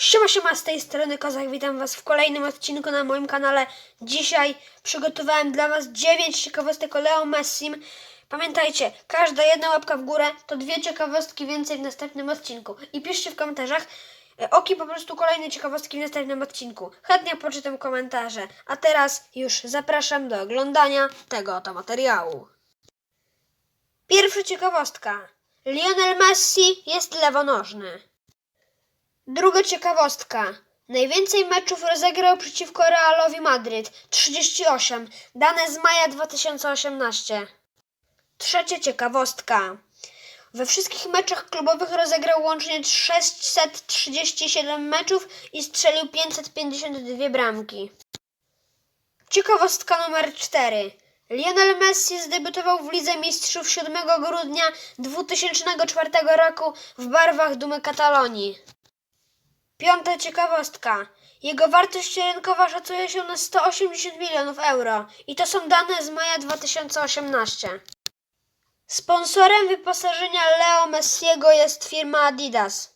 Siema, siema, z tej strony Kozak, witam Was w kolejnym odcinku na moim kanale. Dzisiaj przygotowałem dla Was 9 ciekawostek o Leo Messim. Pamiętajcie, każda jedna łapka w górę to dwie ciekawostki więcej w następnym odcinku. I piszcie w komentarzach, e, oki po prostu kolejne ciekawostki w następnym odcinku. Chętnie poczytam komentarze. A teraz już zapraszam do oglądania tego oto materiału. Pierwsza ciekawostka. Lionel Messi jest lewonożny. Druga ciekawostka. Najwięcej meczów rozegrał przeciwko Realowi Madryt 38, dane z maja 2018. Trzecia ciekawostka. We wszystkich meczach klubowych rozegrał łącznie 637 meczów i strzelił 552 bramki. Ciekawostka numer 4. Lionel Messi zdebiutował w Lidze Mistrzów 7 grudnia 2004 roku w barwach Dumy Katalonii. Piąta ciekawostka. Jego wartość rynkowa szacuje się na 180 milionów euro i to są dane z maja 2018. Sponsorem wyposażenia Leo Messiego jest firma Adidas.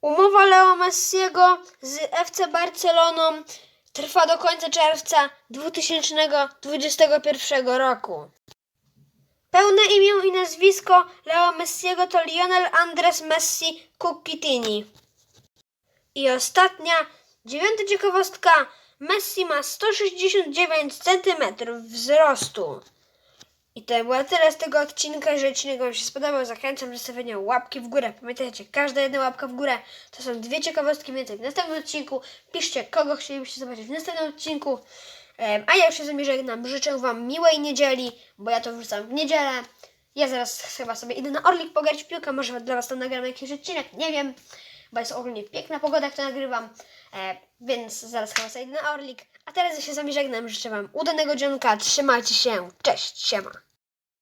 Umowa Leo Messiego z FC Barceloną trwa do końca czerwca 2021 roku. Imię i nazwisko Leo Messiego to Lionel Andres Messi Cucitini. I ostatnia, dziewiąta ciekawostka. Messi ma 169 cm wzrostu. I to było tyle z tego odcinka. Jeżeli odcinek Wam się spodobał, zachęcam do stawiania łapki w górę. Pamiętajcie, każda jedna łapka w górę to są dwie ciekawostki więcej w następnym odcinku. Piszcie, kogo chcielibyście zobaczyć w następnym odcinku. A ja już się z wami żegnam. Życzę Wam miłej niedzieli, bo ja to wrzucam w niedzielę. Ja zaraz chyba sobie idę na Orlik pograć w piłkę. Może dla Was tam nagram jakiś odcinek, nie wiem. Bo jest ogólnie piękna pogoda, jak to nagrywam. E, więc zaraz chyba sobie idę na Orlik. A teraz ja się z wami żegnam. Życzę Wam udanego dzionka. Trzymajcie się. Cześć, siema.